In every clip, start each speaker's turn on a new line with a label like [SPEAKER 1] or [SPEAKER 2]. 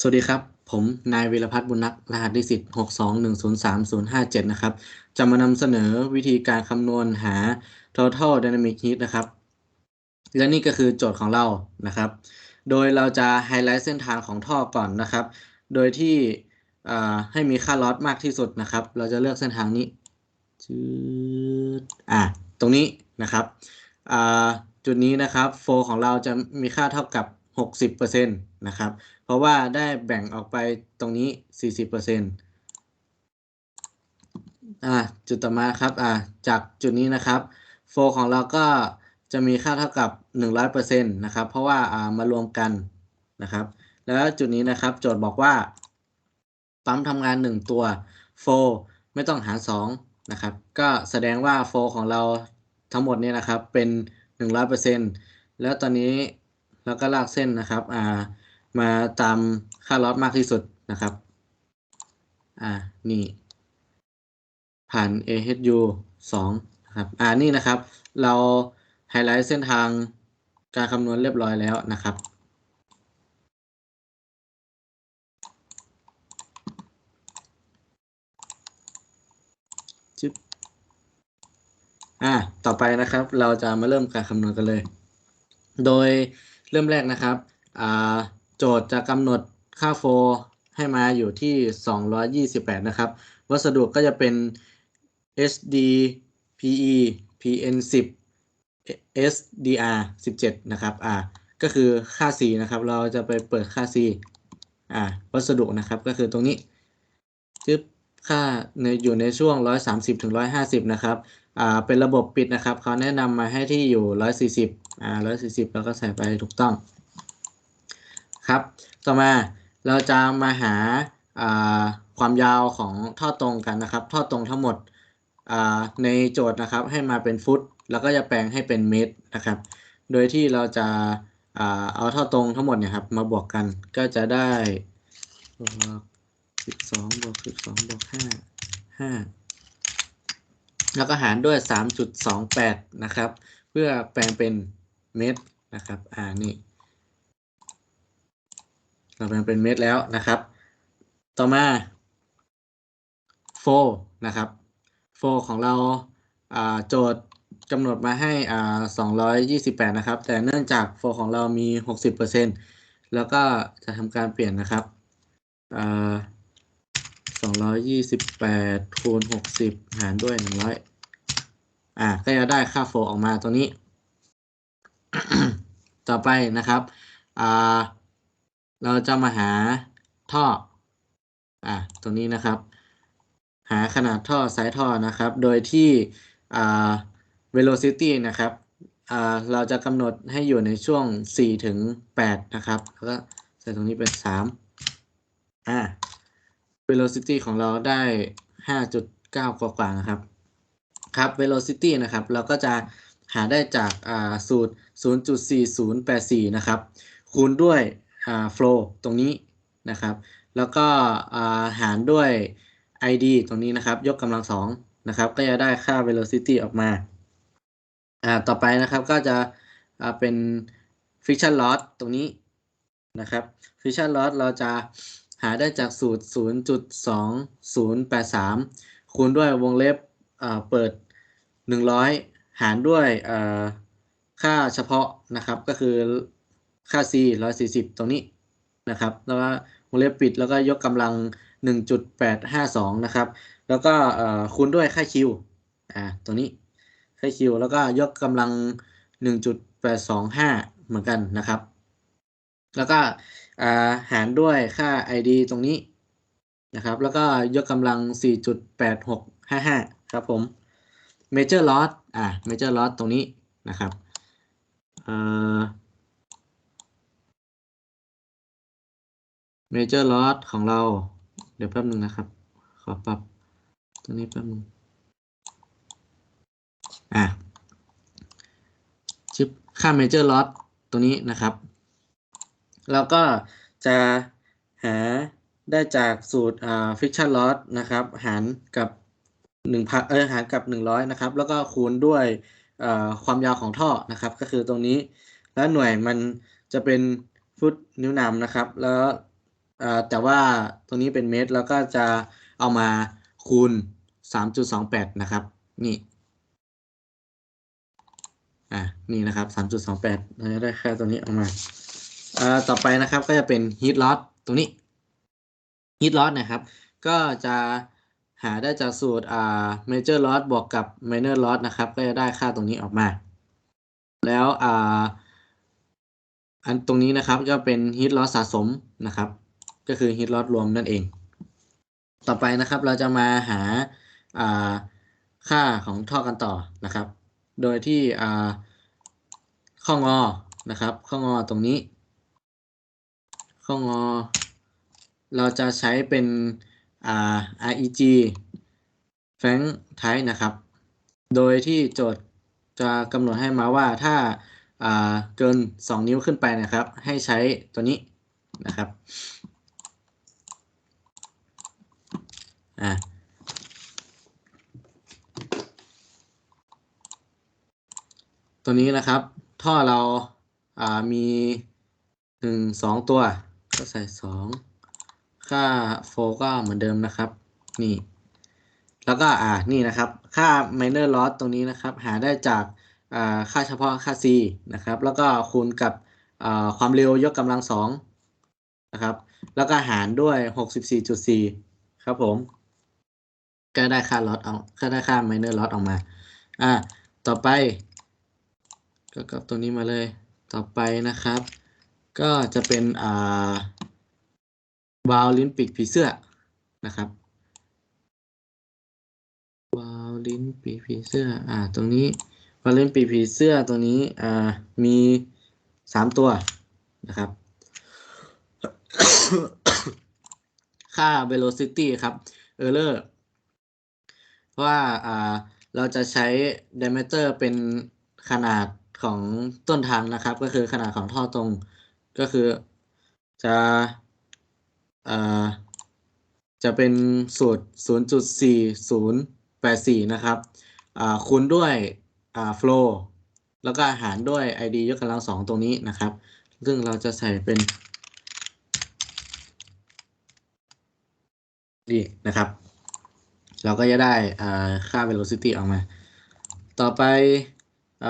[SPEAKER 1] สวัสดีครับ ผมนายวีรพัฒน์บุญนักรหัสนิสิต621030057นะครับ จะมานำเสนอวิธีการคำนวณหา total dynamic heat นะครับ และนี่ก็คือโจทย์ของเรานะครับ โดยเราจะไฮไลท์เส้นทางของท่อก่อนนะครับ โดยที่ให้มีค่าลอสมากที่สุดนะครับ เราจะเลือกเส้นทางนี้จืดอ่าตรงนี้นะครับจุดนี้นะครับโฟของเราจะมีค่าเท่ากับ 60%นะครับ เพราะว่าได้แบ่งออกไปตรงนี้ 40%อ่าจุดต่อมาครับอ่าจากจุดนี้นะครับโฟของเราก็จะมีค่าเท่ากับ 100%นะครับ เพราะว่าอ่ามารวมกันนะครับ แล้วจุดนี้นะครับ โจทย์บอกว่า ปั๊มทำงาน 1 ตัวโฟไม่ต้องหาร2นะครับ ก็แสดงว่าโฟของเราทั้งหมดเนี่ยนะครับเป็น 100%แล้วตอนนี้ เราก็ลากเส้นนะครับอ่ามาตามค่าลอสมากที่สุดนะครับอ่านี่ ผ่าน AHU 2นะครับอ่านี่นะครับ เราไฮไลท์เส้นทางการคำนวณเรียบร้อยแล้วนะครับจึ๊บอ่า ต่อไปนะครับ เราจะมาเริ่มการคำนวณกันเลย โดย เริ่มแรกนะครับอ่าโจทย์จะกำหนดค่าโฟให้มาอยู่ที่ 228 นะครับ วัสดุก็จะเป็น SD PE PN 10 SDR 17 นะครับ อ่า ก็คือค่า C นะครับ เราจะไปเปิดค่า C อ่า วัสดุนะครับก็คือตรงนี้จึ๊บค่าในอยู่ในช่วง 130ถึง150 นะครับ อ่า เป็นระบบปิดนะครับ เขาแนะนำมาให้ที่อยู่ 140 อ่า140แล้วก็ใส่ไปถูกต้อง ครับ ต่อมาเราจะมาหาความยาวของท่อตรงกันนะครับ ท่อตรงทั้งหมดในโจทย์นะครับ ให้มาเป็นฟุต แล้วก็จะแปลงให้เป็นเมตรนะครับ โดยที่เราจะเอาท่อตรงทั้งหมดเนี่ยครับมาบวกกันก็จะได้บวกสิบสองบวกสิบสองบวกห้าห้าแล้วก็หารด้วยสามจุดสองแปดนะครับ เพื่อแปลงเป็น เมตรนะครับ อ่า นี่ เราแบ่งเป็นเม็ดแล้วนะครับ ต่อมาโฟนะครับโฟของเราโจทย์กำหนดมาให้228 นะครับ แต่เนื่องจากโฟของเรามี 60%แล้วก็จะทำการเปลี่ยนนะครับ228คูณ60 หารด้วย 100 อ่า ก็จะได้ค่าโฟออกมาตรงนี้ ต่อไปนะครับเราจะมาหาท่ออะตรงนี้นะครับ หาขนาดท่อสายท่อนะครับ โดยที่อ่า velocity นะครับอ่าเราจะกำหนดให้อยู่ในช่วง 4 ถึง 8 นะครับแล้วก็ใส่ตรงนี้เป็น 3 อ่า velocity ของเราได้ 5.9 กว่ากว่านะครับ ครับ velocity นะครับ เราก็จะ หาได้จากสูตร 0.4084 นะครับ คูณด้วย flow ตรงนี้นะครับ แล้วก็หารด้วย id ตรงนี้นะครับ ยกกำลังสองนะครับ ก็จะได้ค่า velocity ออกมา ต่อไปนะครับก็จะเป็น friction loss ตรงนี้นะครับ friction loss เราจะหาได้จากสูตร 0.2083 คูณด้วยวงเล็บเปิด 100 หารด้วยค่าเฉพาะนะครับก็คือค่า c 140 ตรงนี้นะครับ แล้วก็วงเล็บปิดแล้วก็ยกกำลัง 1.852 นะครับ แล้วก็คูณด้วยค่า q อ่าตัวนี้ค่า q แล้วก็ยกกำลัง 1.825 เหมือนกันนะครับ แล้วก็หารด้วยค่า id ตรงนี้นะครับ แล้วก็ยกกำลัง 4.8655 ครับผม major loss อ่า major loss ตรงนี้นะครับเอ่อ major loss ของเรา เดี๋ยวแป๊บนึงนะครับ ขอปรับตัวนี้แป๊บนึงอะชิปค่า major loss ตัวนี้นะครับ เราก็จะหาได้จากสูตรอ่า friction loss นะครับ หารกับ หนึ่งพันเออหารกับหนึ่งร้อยนะครับ แล้วก็คูณด้วยความยาวของท่อนะครับ ก็คือตรงนี้ แล้วหน่วยมันจะเป็นฟุตนิ้วนำนะครับ แล้วแต่ว่าตรงนี้เป็นเมตรแล้วก็จะเอามาคูณ 3.28 นะครับ นี่ อ่านี่นะครับ 3.28เราจะได้ค่าตัวนี้ออกมาอ่อต่อไปนะครับก็จะเป็น heat loss ตรงนี้ heat loss นะครับ ก็จะ หาได้จากสูตรอ่า major loss บวกกับ minor loss นะครับ ก็จะได้ค่าตรงนี้ออกมา แล้วอ่าอันตรงนี้นะครับก็เป็น heat loss สะสมนะครับ ก็คือ heat loss รวมนั่นเอง ต่อไปนะครับเราจะมาหาอ่าค่าของท่อกันต่อนะครับ โดยที่อ่าข้องอนะครับ ข้องอตรงนี้ ข้องอเราจะใช้เป็น อ่า REG Frank Type นะครับ โดยที่โจทย์จะกำหนดให้มาว่าถ้าาเกิน 2 นิ้วขึ้นไปนะครับ ให้ใช้ตัวนี้นะครับอ่าตัวนี้นะครับ ท่อเราอ่ามีหนึ่งสองตัว ก็ใส่สอง ค่าโฟก็เหมือนเดิมนะครับ นี่ แล้วก็อ่านี่นะครับ ค่า minor loss ตรงนี้นะครับ หาได้จากอ่าค่าเฉพาะค่า c นะครับ แล้วก็คูณกับอ่าความเร็วยกกำลังสองนะครับ แล้วก็หารด้วย 64.4 ครับผม ก็ได้ค่า loss เอาก็ได้ค่า minor loss ออกมา อ่า ต่อไป ก็กับตัวนี้มาเลย ต่อไปนะครับ ก็จะเป็นอ่า วาลลิ้นปีกผีเสื้อนะครับวาลลิ้นปีกผีเสื้อ อ่า ตรงนี้วาลลิ้นปีกผีเสื้อตรงนี้ อ่า มีสามตัวนะครับ ค่า velocity ครับ error ว่า อ่า เราจะใช้ diameter เป็นขนาดของต้นทางนะครับ ก็คือขนาดของท่อตรง ก็คือจะ จะเป็นสูตร 0.4084 นะครับอ่าคูณด้วยอ่า flow แล้วก็หารด้วย id ยกกำลังสองตรงนี้นะครับ ซึ่งเราจะใส่เป็นนี่นะครับ เราก็จะได้อ่าค่า velocity ออกมา ต่อไปอ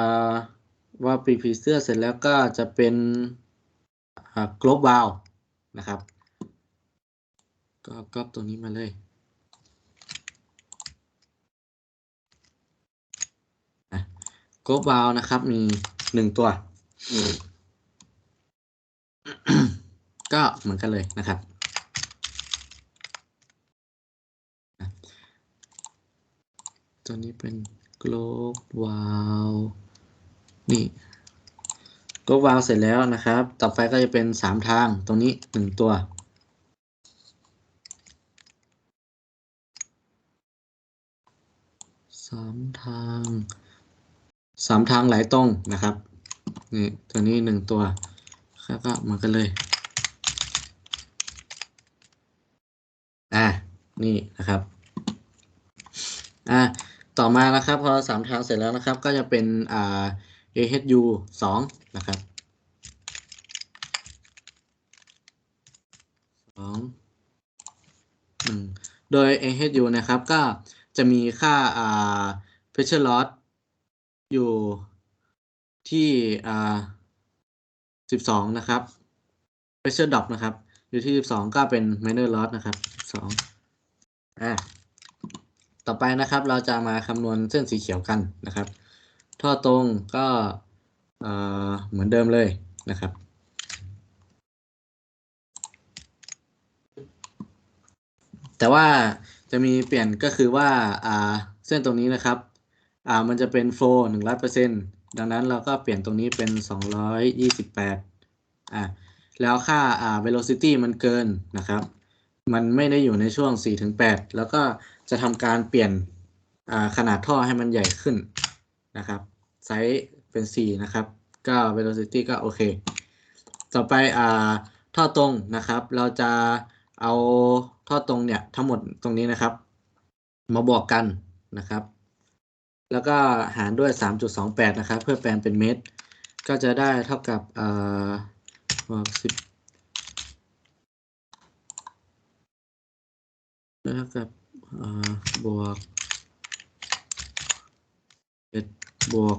[SPEAKER 1] ว่าปีผีเสื้อเสร็จแล้วก็จะเป็น globe valve นะครับ ก็ก๊อปตัวนี้มาเลย globe valve นะครับ มีหนึ่งตัว ก็เหมือนกันเลยนะครับตัวนี้เป็น globe valve นี่ globe valve เสร็จแล้วนะครับ ต่อไปก็จะเป็นสามทางตรงนี้หนึ่งตัว สามทางสามทางหลายตรงนะครับนี่ตัวนี้หนึ่งตัวแล้วก็มือนกันเลยอ่านี่นะครับอ่าต่อมานะครับพอสามทางเสร็จแล้วนะครับ ก็จะเป็นอ่า AHU สองนะครับสองหนึ่งโดย AHU นะครับก็ จะมีค่าอ่า pressure loss อยู่ที่อ่าสิบสองนะครับ pressure drop นะครับ อยู่ที่สิบสองก็เป็น minor loss นะครับสองอ่าต่อไปนะครับ เราจะมาคำนวณเส้นสีเขียวกันนะครับ ท่อตรงก็เอ่อเหมือนเดิมเลยนะครับ แต่ว่า จะมีเปลี่ยนก็คือว่าอ่าเส้นตรงนี้นะครับอ่ามันจะเป็นโฟหนึ่งร้อยเปอร์เซ็นต์ดังนั้นเราก็เปลี่ยนตรงนี้เป็นสองร้อยยี่สิบแปดอ่าแล้วค่าอ่า velocity มันเกินนะครับ มันไม่ได้อยู่ในช่วงสี่ถึงแปดแล้วก็จะทำการเปลี่ยนอ่าขนาดท่อให้มันใหญ่ขึ้นนะครับไซส์เป็นสี่นะครับก็ velocity ก็โอเค ต่อไปอ่าท่อตรงนะครับ เราจะเอา ท่อตรงเนี่ยทั้งหมดตรงนี้นะครับ มาบวกกันนะครับ แล้วก็หารด้วย 3.28 นะครับ เพื่อแปลงเป็นเมตร ก็จะได้เท่ากับเอ่าบวกสิบเท่ากับเอ่อบวกเจ็ดบวก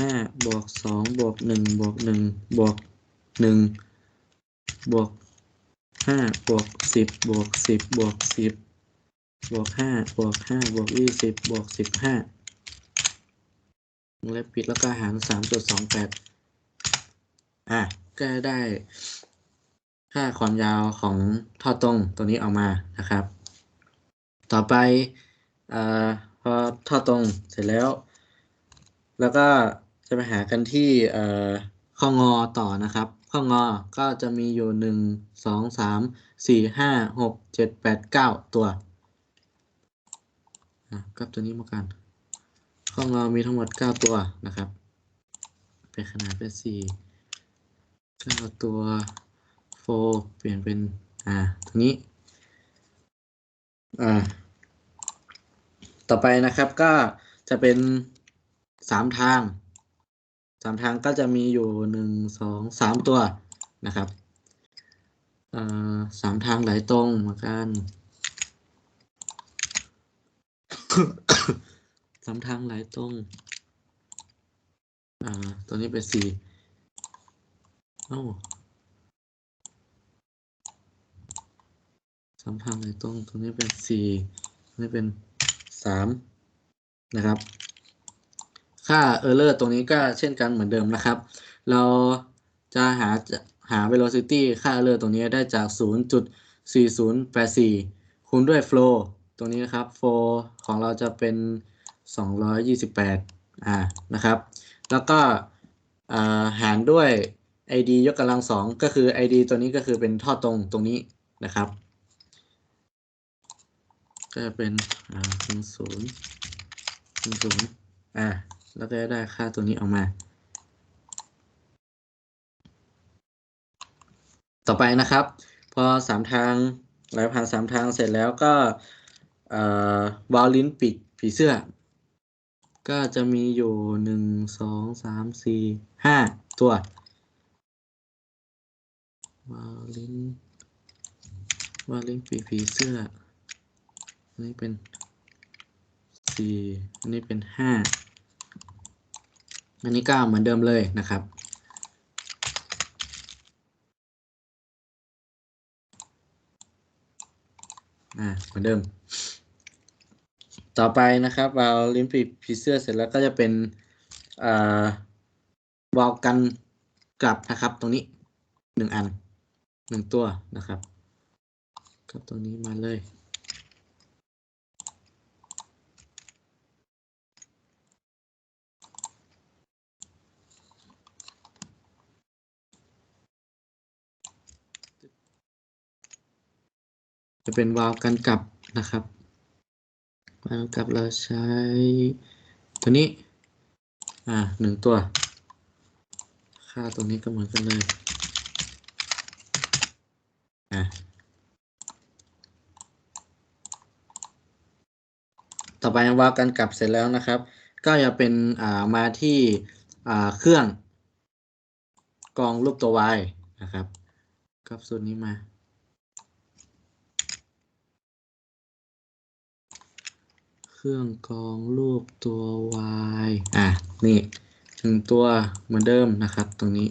[SPEAKER 1] ห้าบวกสองบวกหนึ่งบวกหนึ่งบวกหนึ่งบวก ห้าบวกสิบบวกสิบบวกสิบบวกห้าบวกห้าบวกยี่สิบบวกสิบห้าวงเล็บปิดแล้วก็หารสามจุดสองแปดอะก็ได้ค่าความยาวของท่อตรงตัวนี้ออกมานะครับ ต่อไปอพอท่อตรงเสร็จแล้ว แล้วก็จะไปหากันที่ข้องอต่อนะครับ ข้องอก็จะมีอยู่หนึ่งสองสามสี่ห้าหกเจ็ดแปดเก้าตัวอะกับตัวนี้มากัน ข้องอมีทั้งหมดเก้าตัวนะครับเป็นขนาดเป็นสี่เก้าตัวโฟเปลี่ยนเป็นอ่าตัวนี้อ่าต่อไปนะครับก็จะเป็นสามทาง สามทางก็จะมีอยู่หนึ่งสองสามตัวนะครับสามทางไหลตรงเหมือนกันสามทางไหลตรงอ่าตัวนี้เป็นสี่เอ้าสามทางไหนตรงตรงนี้เป็นสี่ตรงนี้เป็นสามนะครับ ค่า error ตรงนี้ก็เช่นกันเหมือนเดิมนะครับ เราจะหาหา velocity ค่า error ตรงนี้ได้จาก 0.4084 คูณด้วย flow ตรงนี้นะครับ flow ของเราจะเป็น 228อ่านะครับ แล้วก็หารด้วย id ยกกำลังสองก็คือ id ตัวนี้ก็คือเป็นท่อตรงตรงนี้นะครับ ก็จะเป็นอ่าหนึ่งศูนย์ศูนย์อ่า แล้วก็ได้ค่าตัวนี้ออกมา ต่อไปนะครับ พอสามทางไหลผ่านสามทางเสร็จแล้วก็เอ่อวาลลิ้นปีกผีเสื้อ ก็จะมีอยู่หนึ่งสองสามสี่ห้าตัววาลลิ้นวาลลิ้นปีกผีเสื้ออันนี้เป็นสี่อันนี้เป็นห้า อันนี้ก็เหมือนเดิมเลยนะครับอ่าเหมือนเดิม ต่อไปนะครับวาลลิมปิกพีเซอร์เสร็จแล้วก็จะเป็นอ่าวาลกันกลับนะครับ ตรงนี้หนึ่งอันหนึ่งตัวนะครับกับตรงนี้มาเลย จะเป็นวาล์วกันกลับนะครับวาล์วกันกลับเราใช้ตัวนี้ อ่าหนึ่งตัว ค่าตรงนี้ก็เหมือนกันเลย อ่าต่อไปวาล์วกันกลับเสร็จแล้วนะครับ ก็จะเป็นอ่ามาที่อ่าเครื่องกรองรูปตัว y นะครับกับส่วนนี้มา เครื่องกรองรูปตัว y อะ นี่หนึ่งตัวเหมือนเดิมนะครับ ตรงนี้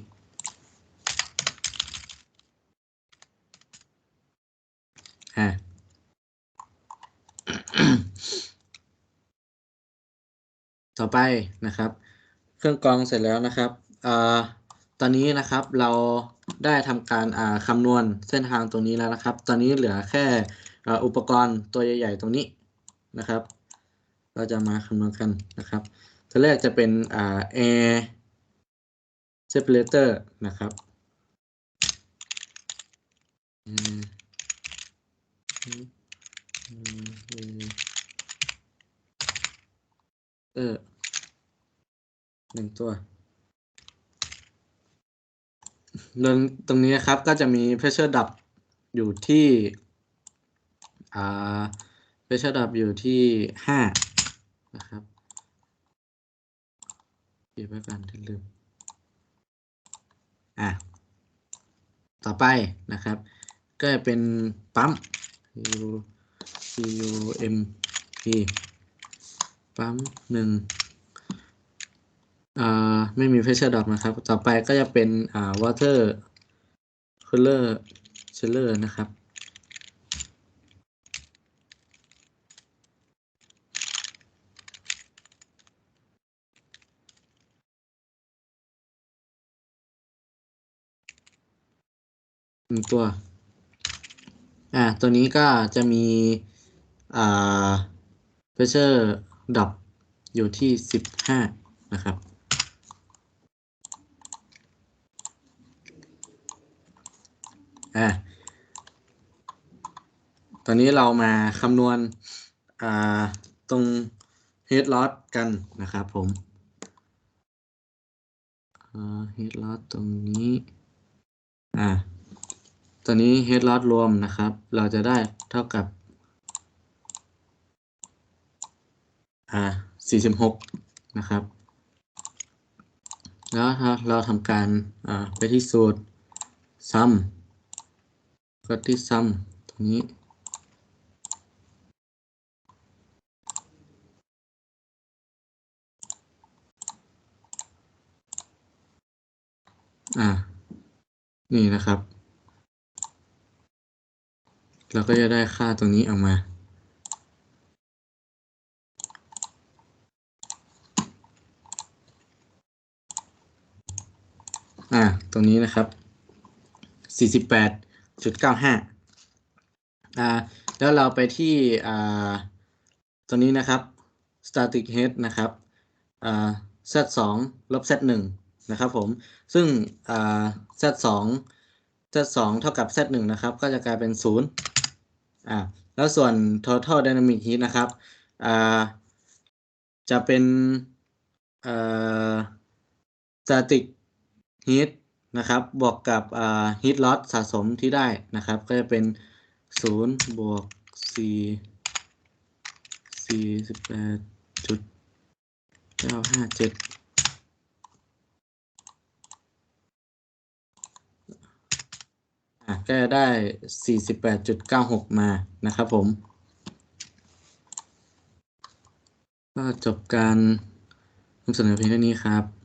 [SPEAKER 1] อะต่อไปนะครับ เครื่องกรองเสร็จแล้วนะครับอ่าตอนนี้นะครับเราได้ทำการอ่าคำนวณเส้นทางตรงนี้แล้วนะครับ ตอนนี้เหลือแค่อุปกรณ์ตัวใหญ่ ๆ ตรงนี้นะครับ เราจะมาคำนวณกันนะครับตัวแรกจะเป็นอ่า air separator นะครับ เออหนึ่งตัวเรื่องตรงนี้นะครับก็จะมี pressure ดับอยู่ที่ อ่า pressure ดับอยู่ที่ห้า นะครับเก็บไว้ก่อนที่ลืมอะต่อไปนะครับ ก็จะเป็นปั๊ม U C U M P ปั๊มหนึ่งอ่าไม่มี pressure drop นะครับ ต่อไปก็จะเป็นอ่า water cooler chiller นะครับ หนึ่งตัว อ่า ตัวนี้ก็จะมี อ่า pressure drop อยู่ที่สิบห้านะครับ อ่า ตอนนี้เรามาคำนวณ อ่า ตรง head loss กันนะครับผมอ่า head loss ตรงนี้ อ่า ตัวนี้ head loss รวมนะครับ เราจะได้เท่ากับอ่า46 นะครับ แล้วถ้าเราทำการอ่าไปที่สูตร sum ก็ที่ sum ตรงนี้อ่า นี่นะครับ เราก็จะได้ค่าตรงนี้ออกมา อ่า ตรงนี้นะครับ 48.95 อ่า แล้วเราไปที่ อ่าตัวนี้นะครับ static head นะครับ อ่า z2 ลบ z1 นะครับผม ซึ่ง อ่า z2 z2 เท่ากับ z1 นะครับ ก็จะกลายเป็น 0 อ่าแล้วส่วน total dynamic heat นะครับอ่าจะเป็นเอ่อ static heat นะครับ บวกกับอ่า heat loss สะสมที่ได้นะครับ ก็จะเป็น 0 บวก 4 48.957จุด957 อะ ก็ได้ 48.96 มานะครับผม ก็จบการนำเสนอเพียงเท่านี้ครับ